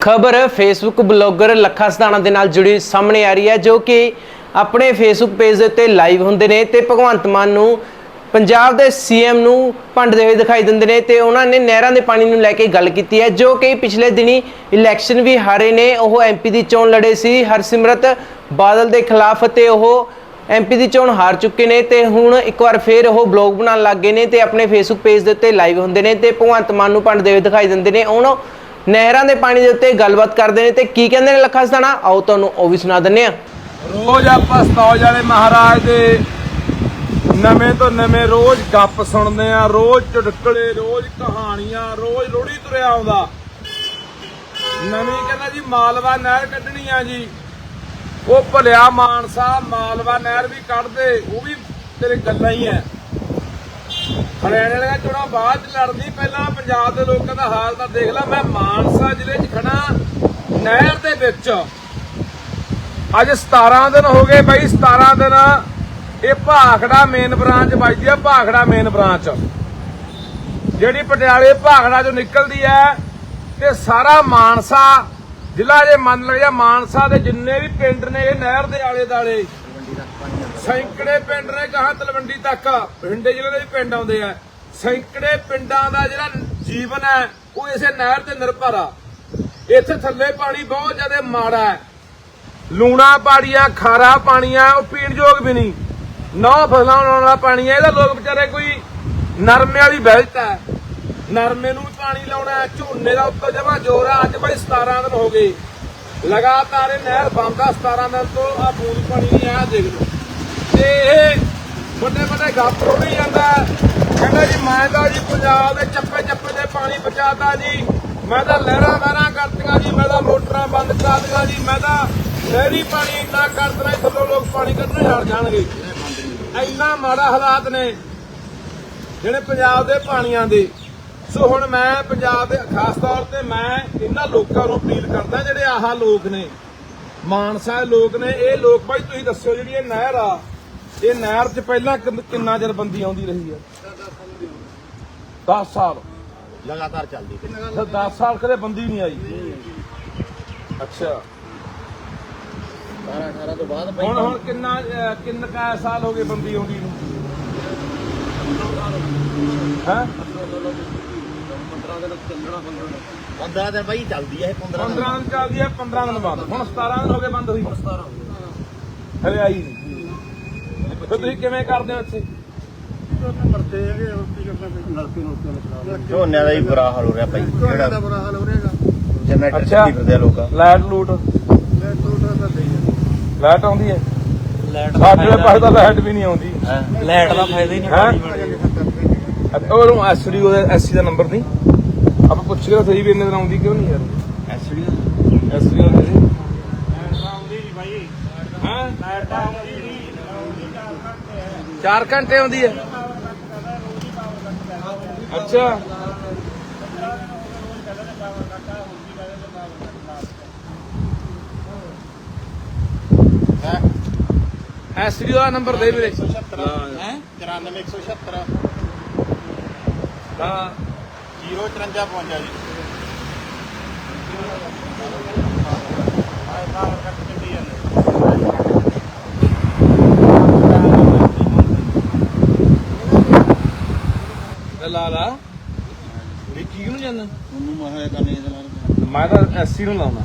ਖਬਰ Facebook blogger Lakha Sidhana ਦੇ ਨਾਲ ਜੁੜੀ ਸਾਹਮਣੇ ਆ ਰਹੀ ਹੈ, ਜੋ ਕਿ ਆਪਣੇ ਫੇਸਬੁੱਕ ਪੇਜ ਦੇ ਉੱਤੇ ਲਾਈਵ ਹੁੰਦੇ ਨੇ ਤੇ ਭਗਵੰਤ ਮਾਨ ਨੂੰ ਪੰਜਾਬ ਦੇ ਸੀਐਮ ਨੂੰ ਭੰਡਦੇ ਹੋਏ ਦਿਖਾਈ ਦਿੰਦੇ ਨੇ ਤੇ ਉਹਨਾਂ ਨੇ ਨਹਿਰਾਂ ਦੇ ਪਾਣੀ ਨੂੰ ਲੈ ਕੇ ਗੱਲ ਕੀਤੀ ਹੈ, ਜੋ ਕਿ ਪਿਛਲੇ ਦਿਨੀ ਇਲੈਕਸ਼ਨ ਵੀ ਹਾਰੇ ਨੇ। ਉਹ ਐਮਪੀ ਦੀ ਚੋਣ ਲੜੇ ਸੀ, ਹਰਸਿਮਰਤ ਬਾਦਲ ਦੇ ਖਿਲਾਫ ਤੇ ਉਹ ਐਮਪੀ ਦੀ ਚੋਣ ਹਾਰ ਚੁੱਕੇ ਨੇ ਤੇ ਹੁਣ ਇੱਕ ਵਾਰ ਫੇਰ ਉਹ ਬਲੌਗ ਬਣਾਉਣ ਲੱਗ ਗਏ ਨੇ ਤੇ ਆਪਣੇ ਫੇਸਬੁੱਕ ਪੇਜ ਦੇ ਉੱਤੇ ਲਾਈਵ ਹੁੰਦੇ ਨੇ ਤੇ ਭਗਵੰਤ ਮਾਨ ਨੂੰ ਭੰਡਦੇ ਹੋਏ ਦਿਖਾਈ ਦਿੰਦੇ ਨੇ। ਹੁਣ ਉਹ ਨਹਿਰਾਂ ਦੇ ਪਾਣੀ ਦੇ ਉੱਤੇ ਗੱਲਬਾਤ ਕਰਦੇ ਨੇ ਤੇ ਕੀ ਕਹਿੰਦੇ ਨੇ ਲੱਖਾ ਸਦਾਣਾ? ਆਓ ਤੁਹਾਨੂੰ ਉਹ ਵੀ ਸੁਣਾ ਦਿੰਨੇ ਆ ਰੋਜ਼ ਆਪਾਂ ਸਤੌਜ ਵਾਲੇ ਮਹਾਰਾਜ ਦੇ ਨਵੇਂ ਤੋਂ ਨਵੇਂ ਰੋਜ਼ ਗੱਪ ਸੁਣਦੇ ਆ ਰੋਜ਼ ਚੁਟਕਲੇ ਰੋਜ਼ ਕਹਾਣੀਆਂ, ਰੋਜ਼ ਲੋੜੀ ਤੁਰਿਆ ਆਉਂਦਾ। ਨਵੀਂ ਕਹਿੰਦਾ ਜੀ, ਮਾਲਵਾ ਨਹਿਰ ਕੱਢਣੀ ਆ ਜੀ। ਉਹ ਭਲਿਆ ਮਾਨਸਾ ਮਾਲਵਾ ਨਹਿਰ ਵੀ ਕੱਢਦੇ, ਉਹ ਵੀ ਤੇਰੇ ਗੱਲਾਂ ਹੀ ਐ। ਹਰਿਆਣੇ ਵਾਲਿਆਂ ਚੋਣਾ ਬਾਅਦ ਲੜਦੀ ਪਹਿਲਾਂ ਪੰਜਾਬ ਦੇ ਲੋਕਾਂ ਦਾ ਹਾਲ ਤਾਂ ਦੇਖ ਲੈ, ਮੈਂ ਮਾਨਸਾ ਜ਼ਿਲ੍ਹੇ 'ਚ ਖੜਾ ਨਹਿਰ ਦੇ ਵਿੱਚ। ਅੱਜ 17 ਦਿਨ ਹੋ ਗਏ ਬਾਈ 17 ਦਿਨ ਇਹ ਭਾਖੜਾ ਮੇਨ ਬ੍ਰਾਂਚ ਵੱਜਦੀ ਆ, ਭਾਖੜਾ ਮੇਨ ਬ੍ਰਾਂਚ ਜਿਹੜੀ ਪਟਿਆਲੇ ਭਾਖੜਾ ਚੋਂ ਨਿਕਲਦੀ ਹੈ ਤੇ ਸਾਰਾ ਮਾਨਸਾ ਜ਼ਿਲ੍ਹਾ ਜੇ ਮੰਨ ਲਿਆ, ਮਾਨਸਾ ਦੇ ਜਿੰਨੇ ਵੀ ਪਿੰਡ ਨੇ, ਇਹ ਨਹਿਰ ਦੇ ਆਲੇ ਦਾਲੇ ਸੈਂਕੜੇ ਪਿੰਡ ਨੇ ਕਹਾ ਤਲਵੰਡੀ ਤੱਕ। ਬਠਿੰਡੇ ਜ਼ਿਲ੍ਹੇ ਦੇ ਵੀ ਪਿੰਡ ਆਉਂਦੇ ਆ। ਸੈਂਕੜੇ ਪਿੰਡਾਂ ਦਾ ਜਿਹੜਾ ਜੀਵਨ ਹੈ, ਉਹ ਇਸੇ ਨਹਿਰ ਤੇ ਨਿਰਭਰ ਆ ਇੱਥੇ ਥੱਲੇ ਪਾਣੀ ਬਹੁਤ ਜ਼ਿਆਦਾ ਮਾੜਾ ਹੈ। ਲੂਣਾ ਪਾੜੀਆਂ, ਖਾਰਾ ਪਾਣੀਆਂ, ਉਹ ਪੀਣ ਯੋਗ ਵੀ ਨਹੀਂ। ਨੌ ਫਸਲਾਂ ਉਗਾਉਣ ਵਾਲਾ ਪਾਣੀ ਹੈ, ਇਹਦਾ ਲੋਕ ਵਿਚਾਰੇ ਕੋਈ ਨਰਮੇ ਵਾਲੀ ਬਹਿਤ ਹੈ। ਨਰਮੇ ਨੂੰ ਵੀ ਪਾਣੀ ਲਾਉਣਾ ਝੋਨੇ ਦਾ ਉੱਪਰ ਜਮਾ ਜ਼ੋਰ ਆ ਅੱਜ ਬਈ 17 ਦਿਨ ਹੋ ਗਏ। ਲਗਾਤਾਰ ਇਹ ਨਹਿਰ ਬੰਦਾ 17 ਦਿਨ ਤੋਂ ਆ ਬੂੰਦ ਪਾਣੀ ਨਹੀਂ ਆਇਆ, ਦੇਖ ਲਓ। ਇਹ ਵੱਡੇ ਵੱਡੇ ਗੱਪ ਰੋੜੀ ਜਾਂਦਾ ਕਹਿੰਦਾ ਜੀ, ਮੈਂ ਤਾਂ ਜੀ ਪੰਜਾਬ ਦੇ ਚੱਪੇ ਚੱਪੇ ਤੇ ਪਾਣੀ ਬਚਾਤਾ ਜੀ। ਮੈਂ ਤਾਂ ਲਹਿਰਾਂ ਵਹਿਰਾਂ ਕਰਤੀਆਂ ਜੀ, ਮੈਂ ਤਾਂ ਮੋਟਰਾਂ ਬੰਦ ਕਰਾ ਜੀ, ਮੈਂ ਤਾਂ ਨਹਿਰੀ ਪਾਣੀ ਇੰਨਾ ਕਰ ਦੇਣਾ ਥੱਲੋਂ ਲੋਕ ਪਾਣੀ ਕੱਢਣੇ ਹਟ ਜਾਣਗੇ। ਇੰਨਾ ਮਾੜਾ ਹਾਲਾਤ ਨੇ ਜਿਹੜੇ ਪੰਜਾਬ ਦੇ ਪਾਣੀਆਂ ਦੇ। ਸੋ ਹੁਣ ਮੈਂ ਪੰਜਾਬ ਦੇ, ਖਾਸ ਤੌਰ ਤੇ ਮੈਂ ਇਹਨਾਂ ਲੋਕਾਂ ਨੂੰ ਅਪੀਲ ਕਰਦਾ, ਜਿਹੜੇ ਆਹ ਲੋਕ ਨੇ, ਮਾਨਸਾ ਲੋਕ ਨੇ, ਇਹ ਲੋਕ ਭਾਈ ਤੁਸੀਂ ਦੱਸਿਓ ਜਿਹੜੀ ਇਹ ਨਹਿਰ ਆ ਇਹ ਨਹਿਰ 'ਚ ਪਹਿਲਾਂ ਕਿੰਨ- ਕਿੰਨਾ ਚਿਰ ਬੰਦੀ ਆਉਂਦੀ ਰਹੀ ਆ 10 ਸਾਲ। ਲਗਾਤਾਰ ਚੱਲਦੀ ਪਈ। ਤੇ 10 ਸਾਲ ਕਦੇ ਬੰਦੀ ਨਹੀਂ ਆਈ। ਅੱਛਾ। 18 18 ਤੋਂ ਬਾਅਦ ਬਈ ਹੁਣ ਹੁਣ ਕਿੰਨਾ ਅਹ, ਕਿੰਨਾ ਕਾ ਸਾਲ ਹੋ ਗਏ ਬੰਦੀ ਆਉਂਦੀ ਨੂੰ? ਹਾਂ? 15 ਦਿਨ ਬਾਈ ਚੱਲਦੀ ਹੈ ਇਹ 15 ਦਿਨ 15 ਦਿਨ ਚੱਲਦੀ ਹੈ 15 ਦਿਨ ਬਾਅਦ। ਹੁਣ 17 ਦਿਨ ਹੋ ਗਏ ਬੰਦ ਹੋਈ। 17 ਹਲੇ ਆਈ ਨਹੀਂ। ਫਿਰ ਤੁਸੀਂ ਕਿਵੇਂ ਕਰਦੇ ਹੋ ਇੱਥੇ? ਝੋਨੇ ਦਾ ਹੀ ਬੁਰਾ ਹਾਲ ਹੋ ਰਿਹਾ ਭਾਈ ਜਿਹੜਾ ਜਨਰੇਟਰ ਅੱਛਾ। ਚੱਕੀ ਫਿਰਦੇ ਆ ਲੋਕ ਲਾਈਟ ਲੂਟ। ਲਾਈਟ ਆਉਂਦੀ ਹੈ? ਸਾਡੇ ਪਾਸੇ ਤਾਂ ਲਾਈਟ ਵੀ ਨਹੀਂ ਆਉਂਦੀ। ਲਾਈਟ ਦਾ ਫਾਇਦਾ ਹੀ ਨਹੀਂ ਹੈ? ਉਹਨੂੰ ਐਸਡੀ ਉਹਦਾ ਐਸਸੀ ਦਾ ਨੰਬਰ ਨਹੀਂ? ਆਪਾਂ ਪੁੱਛ ਲਿਆ ਸਹੀ ਵੀ ਇੰਨੇ ਦਿਨ ਆਉਂਦੀ ਕਿਉਂ ਨਹੀਂ ਯਾਰ? ਐਸਡੀ ਐਸਡੀ ਹੁੰਦੀ ਸੀ ਹਾਂ? 4 ਘੰਟੇ ਆਉਂਦੀ ਹੈ। ਅੱਛਾ। ਐਸਡੀ ਦਾ ਨੰਬਰ ਦੇ ਵੀਰੇ। ਹੈ? 94176 ਹਾਂ। 054 ਜੀ। ਲਾ ਇਹ ਕੀ ਨੂੰ ਜਾਂਦਾ? ਉਹਨੂੰ ਮਹਾ ਕਰਨੇ ਦਾ ਮੈਂ ਤਾਂ ਐਸਸੀ ਨੂੰ ਲਾਉਣਾ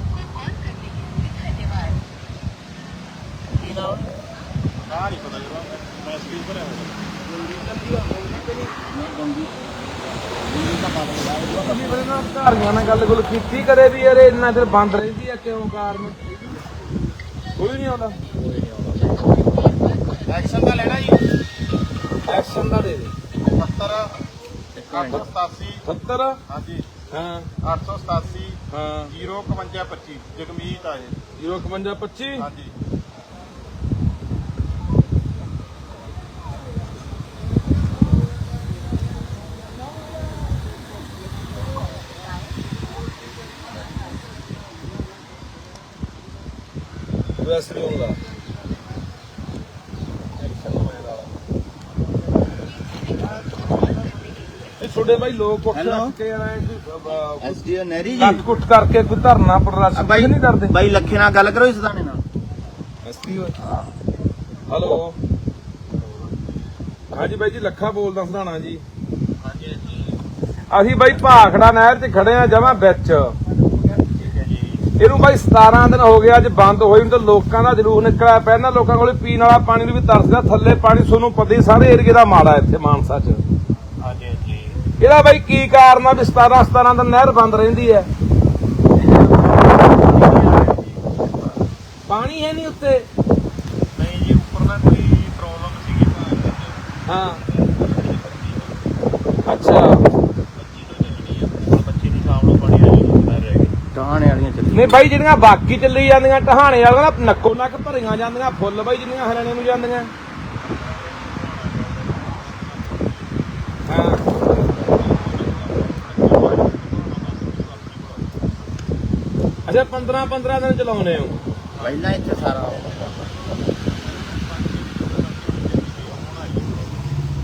ਆ ਨਹੀਂ ਪਤਾ ਜਰਾ ਮੈਂ ਸਕਰੀਨ ਭਰਿਆ ਘਾਰੀਆਂ ਨਾਲ ਗੱਲ ਗੁੱਲ ਕੀਤੀ ਕਦੇ ਵੀ ਯਾਰ ਇੰਨਾ ਚਿਰ ਬੰਦ ਰਹਿੰਦੀ ਆ ਕਿਉਂ ਕਾਰਨ? ਕੋਈ ਨਹੀਂ ਆਉਂਦਾ। ਐਕਸ਼ਨ ਦਾ ਲੈਣਾ ਜੀ ਐਕਸ਼ਨ ਦਾ ਦੇ ਦੇ। 70 887 70 ਹਾਂਜੀ। ਹਾਂ। 887 ਹਾਂ। 05125 ਜਗਮੀਤ ਆ ਇਹ। 05525 ਹਾਂਜੀ। ਨਹੀਂ ਤੁਹਾਡੇ ਬਾਈ ਲੋਕ ਉੱਠ Hello? ਕੇ ਆਏ ਐਸਡੀਓ ਨਹਿਰੀ ਜੀ। ਕੱਟ ਕੁੱਟ ਕਰਕੇ ਕੋਈ ਧਰਨਾ ਪ੍ਰਦਰਸ਼ਨ ਬਾਈ ਨਹੀਂ ਕਰਦੇ। ਬਾਈ ਲੱਖੇ ਨਾਲ ਗੱਲ ਕਰੋ ਇਸ ਦਾਣੇ ਨਾਲ। ਹਲੋ। ਹਾਂਜੀ ਬਾਈ ਜੀ ਲੱਖਾ ਬੋਲਦਾ ਸਧਾਣਾ ਜੀ। ਅਸੀਂ ਬਾਈ ਭਾਖੜਾ ਨਹਿਰ 'ਚ ਖੜੇ ਆ ਜਮਾ ਵਿੱਚ। ਇਹਨੂੰ ਬਾਈ 17 ਦਿਨ ਹੋ ਗਏ ਅੱਜ ਬੰਦ ਹੋਈ ਨੂੰ ਤਾਂ ਲੋਕਾਂ ਦਾ ਜਲੂਸ ਨਿਕਲਿਆ ਪਹਿਲਾਂ ਲੋਕਾਂ ਕੋਲੇ ਪੀਣ ਵਾਲਾ ਪਾਣੀ ਨੂੰ ਵੀ ਤਰਸਦਾ ਥੱਲੇ ਪਾਣੀ ਤੁਹਾਨੂੰ ਪਤਾ ਹੀ ਸਾਰੇ ਏਰੀਏ ਦਾ ਮਾੜਾ ਇੱਥੇ ਮਾਨਸਾ 'ਚ। ਇਹਦਾ ਬਾਈ ਕੀ ਕਾਰਨ ਆ ਵੀ 17 17 ਦਿਨ ਨਹਿਰ ਬੰਦ ਰਹਿੰਦੀ ਹੈ? ਪਾਣੀ ਹੈ ਨਹੀਂ ਉੱਤੇ? ਨਹੀਂ ਜੀ ਉੱਪਰ ਦਾ ਕੋਈ ਪ੍ਰੋਬਲਮ ਸੀਗੀ ਹਾਂ। ਅੱਛਾ ਬੱਚੇ ਦੀ ਸ਼ਾਮ ਨੂੰ ਪਾਣੀ ਆ ਜਾਂਦਾ ਰਹਿ ਗਿਆ ਟਾਣੇ ਵਾਲੀਆਂ ਚੱਲੀ ਨਹੀਂ ਬਾਈ ਜਿਹੜੀਆਂ ਬਾਕੀ ਚੱਲੀ ਜਾਂਦੀਆਂ ਟਹਾਣੇ ਵਾਲੀਆਂ ਨਾ ਨੱਕੋ ਨੱਕ ਭਰੀਆਂ ਜਾਂਦੀਆਂ ਫੁੱਲ ਬਾਈ ਜਿੰਨੀਆਂ ਹਰਿਆਣੇ ਨੂੰ ਜਾਂਦੀਆਂ। ਹਾਂ। ਅੱਛਾ 15 15 ਦਿਨ ਚਲਾਉਨੇ ਹੋ। ਪਹਿਲਾਂ ਇੱਥੇ ਸਾਰਾ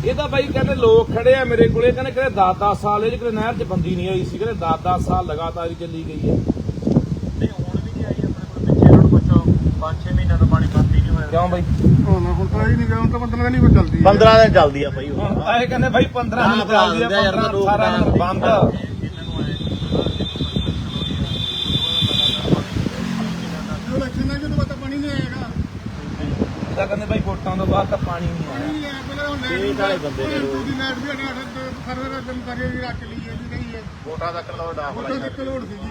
ਇਹ ਤਾਂ ਬਾਈ ਕਹਿੰਦੇ ਲੋਕ ਖੜੇ ਆ ਮੇਰੇ ਕੋਲੇ ਕਹਿੰਦੇ ਕਿਤੇ 10 10 ਸਾਲ ਇਹ ਕਿਤੇ ਨਹਿਰ 'ਚ ਬੰਦੀ ਨਹੀਂ ਆਈ ਸੀ ਕਹਿੰਦੇ 10 10 ਸਾਲ ਲਗਾਤਾਰ ਹੀ ਚੱਲੀ ਗਈ ਹੈ। ਨਹੀਂ ਹੁਣ ਵੀ ਨਹੀਂ ਆਈ ਆਪਣੇ ਕੋਲ ਪਿੱਛੇ ਰੋਡ ਪੁੱਛੋ 5-6 ਮਹੀਨਿਆਂ ਤੋਂ ਪਾਣੀ ਬੰਦ ਹੀ ਨਹੀਂ ਹੋਇਆ। ਕਿਉਂ ਬਾਈ? ਹੁਣ ਹੁਣ ਤਾਂ ਹੀ ਨਹੀਂ ਗਿਆ ਹੁਣ ਤਾਂ 15 ਦਿਨ ਹੀ ਚੱਲਦੀ 15 ਦਿਨ ਚੱਲਦੀ ਆ ਬਾਈ ਹੁਣ। ਤਾਂ ਇਹ ਕਹਿੰਦੇ ਬਾਈ 15 ਦਿਨ ਹਾਂ, ਚੱਲਦੀ ਆ ਯਾਰ, 15 ਲੋਕ ਸਾਰਾ ਦਿਨ ਬੰਦ ਇਲੈਕਸ਼ਨ ਨਾਲ ਜਦੋਂ ਪਤਾ ਪਾਣੀ ਨਹੀਂ ਆਏਗਾ ਤਾਂ ਕਹਿੰਦੇ ਬਾਈ ਵੋਟਾਂ ਤੋਂ ਬਾਅਦ ਤਾਂ ਪਾਣੀ ਨਹੀਂ ਆਇਆ। ਨਹੀਂ ਆਇਆ ਪਹਿਲਾਂ ਹੁਣ ਇਹ ਵਾਲੇ ਬੰਦੇ ਨੇ? ਰੋਜ਼। ਦੂਜੀ ਨਾਈਟ ਵੀ ਅਠਾਠ ਸਰਵੇ ਦਿਨ ਕਰੇ ਵੀ ਰੱਖ ਲਈ ਹੈ ਜੀ ਨਹੀਂ ਹੈ। ਵੋਟਾਂ ਦਾ ਕਰਲੋੜ ਆ ਫੋਟੋ ਤੱਕ ਲੋੜ ਸੀ ਜੀ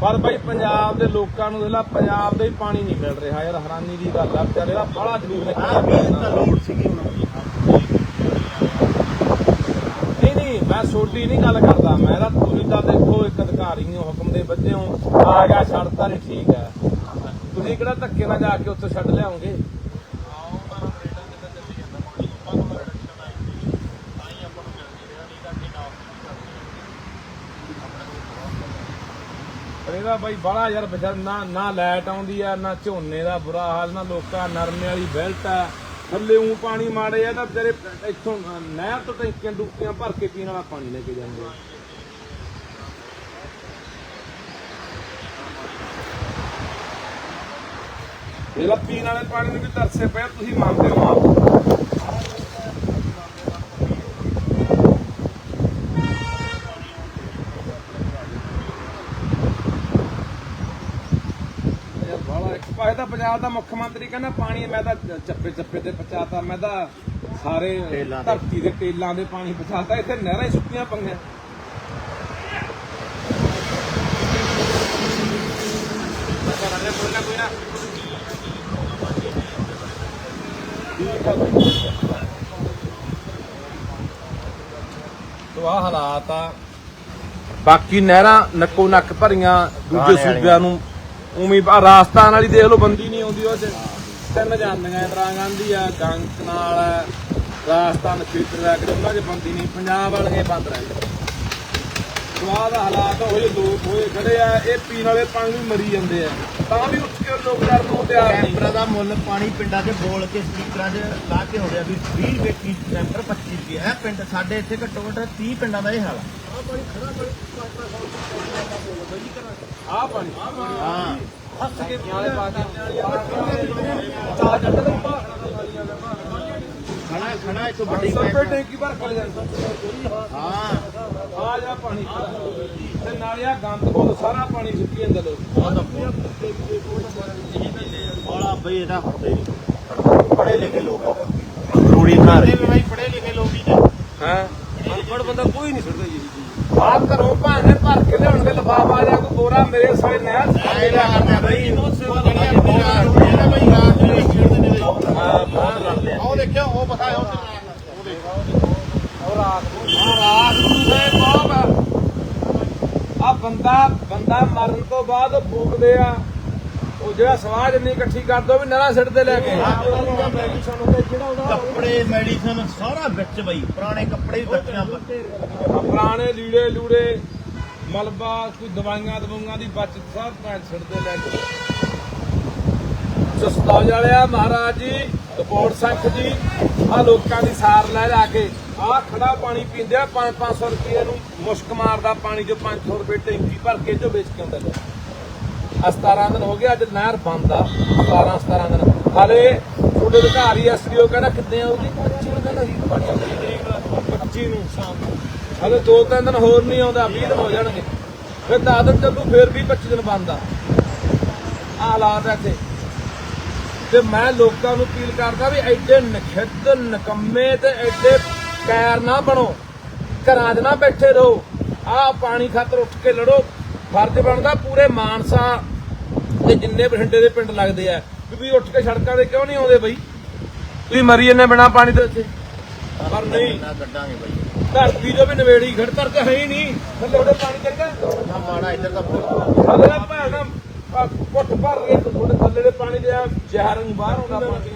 ਪਰ ਬਾਈ ਪੰਜਾਬ ਦੇ ਲੋਕਾਂ ਨੂੰ ਜਿਹੜਾ ਪੰਜਾਬ ਦੇ ਹੀ ਪਾਣੀ ਨਹੀਂ ਮਿਲ ਰਿਹਾ ਯਾਰ ਹੈਰਾਨੀ ਦੀ ਗੱਲ ਆ ਵਿਚਾਰੇ ਦਾ ਬੜਾ ਜਲੂਸ ਆ ਵੀ ਤਾਂ ਲੋੜ ਸੀਗੀ ਹੁਣ। ਨਹੀਂ ਨਹੀਂ ਮੈਂ ਛੋਟੀ ਨਹੀਂ ਗੱਲ ਕਰਦਾ ਮੈਂ ਤਾਂ ਤੁਸੀਂ ਤਾਂ ਦੇਖੋ ਇੱਕ ਅਧਿਕਾਰੀ ਹੋ ਹੁਕਮ ਦੇ ਬੱਚੇ ਹੋ ਆ ਗਿਆ ਛੱਡਤਾ ਨਹੀਂ ਠੀਕ ਹੈ। ਤੁਸੀਂ ਕਿਹੜਾ ਧੱਕੇ ਨਾਲ ਜਾ ਕੇ ਉੱਥੋਂ ਛੱਡ ਲਿਆਉਂਗੇ ਪਰ ਬਾਈ ਬੜਾ ਯਾਰ ਵਿਚਾਰ ਨਾ ਨਾ ਲਾਈਟ ਆਉਂਦੀ ਆ, ਨਾ ਝੋਨੇ ਦਾ ਬੁਰਾ ਹਾਲ, ਨਾ ਲੋਕਾਂ ਨਰਮੇ ਵਾਲੀ ਬੈਲਟ ਆ। ਥੱਲੇ ਉਂ ਪਾਣੀ ਮਾੜੇ ਆ, ਤਾਂ ਤੇਰੇ ਇੱਥੋਂ ਨਹਿਰ ਤੋਂ ਟੈਂਕੀਆਂ ਡੁੱਕੀਆਂ ਭਰ ਕੇ ਪੀਣ ਵਾਲਾ ਪਾਣੀ ਲੈ ਕੇ ਜਾਂਦੇ ਆ। ਇਹਦਾ ਪੀਣ ਵਾਲੇ ਪਾਣੀ ਨੂੰ ਵੀ ਤਰਸੇ ਪਏ ਤੁਸੀਂ ਮੰਨਦੇ ਹੋ ਆਪ ਯਾਰ ਪਾਸੇ ਤਾਂ ਪੰਜਾਬ ਦਾ ਮੁੱਖ ਮੰਤਰੀ ਕਹਿੰਦਾ ਪਾਣੀ ਮੈਂ ਤਾਂ ਚੱਪੇ ਚੱਪੇ ਤੇ ਪਹੁੰਚਾਤਾ ਮੈਂ ਤਾਂ ਸਾਰੇ। ਧਰਤੀ ਦੇ ਟੇਲਾਂ ਦੇ ਪਾਣੀ ਪਹੁੰਚਾਤਾ ਇੱਥੇ ਨਹਿਰਾਂ ਹੀ ਸੁੱਕੀਆਂ ਪੰਗੀਆਂ ਤੋ ਆ ਹਾਲਾਤ ਆ ਬਾਕੀ ਨਹਿਰਾਂ ਨੱਕੋ ਨੱਕ ਭਰੀਆਂ ਦੂਜੇ। ਸੂਬਿਆਂ ਨੂੰ ਉਵੇਂ ਆ, ਰਾਜਸਥਾਨ ਵਾਲੀ ਦੇਖ ਲਓ, ਬੰਦੀ ਨਹੀਂ ਆਉਂਦੀ ਉਹ ਚ। ਤਿੰਨ ਜਾਂਦੀਆਂ ਇੰਦਰਾ ਗਾਂਧੀ ਆ ਗੰਕ ਨਾਲ ਰਾਜਸਥਾਨ ਖੇਤਰ ਆ ਕਿ ਉਹਨਾਂ ਚ ਬੰਦੀ ਨਹੀਂ, ਪੰਜਾਬ ਵਾਲੇ ਬੰਦ ਰਹਿੰਦੇ ਸਵਾਦ ਹਾਲਾਤ ਹੋਏ ਲੋਕ ਹੋਏ ਖੜੇ ਆ ਇਹ ਪੀਣ ਵਾਲੇ ਪਾਣੀ ਨੂੰ ਮਰੀ ਜਾਂਦੇ ਆ ਤਾਂ ਵੀ ਉੱਠ ਕੇ ਲੋਕ ਡਰ ਨੂੰ ਤਿਆਰ ਨਹੀਂ ਟੈਂਪਰ ਦਾ ਮੁੱਲ ਪਾਣੀ ਪਿੰਡਾਂ 'ਚ ਬੋਲ ਕੇ ਸਪੀਕਰਾਂ 'ਚ ਲਾ ਕੇ ਹੋ ਰਿਹਾ ਵੀ 20 ਰੁਪਏ ਕੀ ਟੈਂਪਰ 25 ਰੁਪਏ ਇਹ ਪਿੰਡ ਸਾਡੇ ਇੱਥੇ ਘੱਟੋ ਘੱਟ 30 ਪਿੰਡਾਂ ਦਾ ਇਹ ਹਾਲ ਆ ਆ ਪਾਣੀ ਹਾਂ ਹੱਸ ਕੇ ਪਾ ਕੇ ਚਾਹ ਜੱਟ ਖੜਾ ਇੱਕ ਵੱਡੀ ਪੈਂਟ ਟੈਂਕੀ ਭਰ ਕੇ ਜਾਂਦਾ ਹਾਂ। ਆ ਜਾ ਪਾਣੀ। ਤੇ ਨਾਲੇ ਆ ਗੰਦ ਕੋਲ ਸਾਰਾ ਪਾਣੀ ਸੁੱਕੀ ਜਾਂਦਾ ਲੋਕ ਬੜਾ ਬਈ ਇਹਦਾ ਹੁੰਦੇ ਨਹੀਂ ਪੜੇ ਲਿਖੇ ਲੋਕ ਰੋੜੀ ਘਰ ਬਈ ਪੜੇ ਲਿਖੇ ਲੋਕ ਹੀ ਨੇ। ਹਾਂ। ਅਨਪੜ ਬੰਦਾ ਕੋਈ ਨਹੀਂ ਛੱਡਦਾ ਜੀ। ਆਪ ਘਰੋਂ ਭਾਂਡੇ ਭਰ ਕੇ ਲਿਆਉਣਗੇ ਲਫਾਫਾ ਜਾਂ ਕੋਈ ਬੋਰਾ ਮੇਰੇ ਸਾਲੇ ਨਹਿਰ ਆਏ ਨਾ ਬਈ ਉਹ ਜਿਹੜੀਆਂ ਬਿਮਾਰ ਹੋਈਆਂ ਨੇ ਬਈ ਰਾਤ ਨੂੰ ਇੱਕ ਖੇਡਦੇ ਨੇ ਬਈ। ਹਾਂ ਬਹੁਤ ਲੜਦੇ ਆ। ਉਹ ਦੇਖਿਓ ਉਹ ਪਤਾ ਹੈ ਉਹ ਰਾਤ ਨੂੰ ਆ ਰਾਤ ਨੂੰ ਤੇ ਬਹੁਤ ਆ ਬੰਦਾ ਬੰਦਾ ਮਰਨ ਤੋਂ ਬਾਅਦ ਉਹ ਫੂਕਦੇ ਆ। ਉਹ ਜਿਹੜਾ ਸਵਾਜ ਨਹੀਂ ਇਕੱਠੀ ਕਰ ਦੋ ਵੀ ਨਰਾ ਸਿੱਟ ਤੇ ਲੈ ਕੇ। ਕੱਪੜੇ ਮੈਡੀਸਨ ਸਾਰਾ ਵਿੱਚ ਬਈ ਪੁਰਾਣੇ ਕੱਪੜੇ ਵੀ ਬੱਚਿਆਂ ਪੁਰਾਣੇ ਲੀੜੇ ਲੂੜੇ ਮਲਬਾ ਕੋਈ ਦਵਾਈਆਂ ਦਵਾਈਆਂ ਦੀ ਬਚਤ ਸਭ ਭੈਣ ਛੱਡਦੇ ਲੈ ਕੇ। ਸਸਤਾਜ ਵਾਲਿਆ ਮਹਾਰਾਜ ਜੀ ਕਪੋੜ ਸੰਖ ਜੀ ਆ ਲੋਕਾਂ ਦੀ ਸਾਰ ਲੈ ਜਾ ਕੇ। ਆਹ ਖੜਾ ਪਾਣੀ ਪੀਂਦੇ ਆ 5-500 ਰੁਪਏ ਨੂੰ ਮੁਸ਼ਕ ਮਾਰਦਾ ਪਾਣੀ ਜੋ 500 ਰੁਪਏ ਟੈਂਕੀ ਭਰ ਕੇ ਜੋ ਵੇਚ ਕੇ ਆਉਂਦਾ ਜੀ ਆ 17 ਦਿਨ ਹੋ ਗਏ, ਅੱਜ ਨਹਿਰ ਬੰਦ ਆ 17 17 ਦਿਨ। ਹਾਲੇ ਤੁਹਾਡੇ ਅਧਿਕਾਰੀ ਐਸਡੀਓ ਕਹਿੰਦਾ ਕਿੱਦਾਂ ਆਉਗੀ 25 ਨੂੰ ਕਹਿੰਦਾ ਜੀ 25 ਤਰੀਕ 25 ਨੂੰ ਸ਼ਾਮ ਨੂੰ। ਹਾਲੇ ਦੋ ਤਿੰਨ ਦਿਨ ਹੋਰ ਨਹੀਂ ਆਉਂਦਾ 20 ਦਿਨ ਹੋ ਜਾਣਗੇ। ਫਿਰ 10 ਦਿਨ ਚੱਲੂ, ਫਿਰ ਵੀ 25 ਦਿਨ ਬੰਦ ਆ। ਆਹ ਹਾਲਾਤ ਆ ਤੇ ਮੈਂ ਲੋਕਾਂ ਨੂੰ ਅਪੀਲ ਕਰਦਾ ਵੀ ਐਡੇ ਨਖਿੱਧ, ਨਕੰਮੇ ਤੇ ਐਡੇ ਕੈਰ ਨਾ ਬਣੋ। ਘਰਾਂ 'ਚ ਨਾ ਬੈਠੇ ਰਹੋ। ਆਹ ਪਾਣੀ ਖਾਤਰ ਉੱਠ ਕੇ ਲੜੋ। ਫਰਜ਼ ਬਣਦਾ ਪੂਰੇ ਮਾਨਸਾ ਤੇ ਜਿੰਨੇ ਬਠਿੰਡੇ ਦੇ ਪਿੰਡ ਲੱਗਦੇ ਆ। ਵੀ ਉੱਠ ਕੇ ਸੜਕਾਂ ਤੇ ਕਿਉਂ ਨਹੀਂ ਆਉਂਦੇ ਬਈ? ਤੁਸੀਂ ਮਰੀ ਜੰਨੇ ਬਿਨਾ ਪਾਣੀ ਦੇ ਉੱਤੇ ਪਰ ਨਹੀਂ। ਨਾ ਕੱਢਾਂਗੇ ਬਾਈ ਧਰਤੀ ਜੋ ਵੀ ਨਵੇੜੀ ਖੜਤਰ ਤੇ ਹੈ ਹੀ ਨਹੀਂ। ਥੱਲੇ ਉਹਦੇ ਪਾਣੀ ਚੱਲ ਗਿਆ। ਨਾ ਮਾੜਾ ਇੱਧਰ ਦਾ ਬਹੁਤ ਭੈਣਾ ਪੁੱਟ ਭਰ ਕੇ ਤੁਹਾਡੇ ਥੱਲੇ ਦੇ ਪਾਣੀ ਦੇ ਜ਼ਹਿਰ ਨੂੰ ਬਾਹਰ ਆਉਂਦਾ। ਪਾਣੀ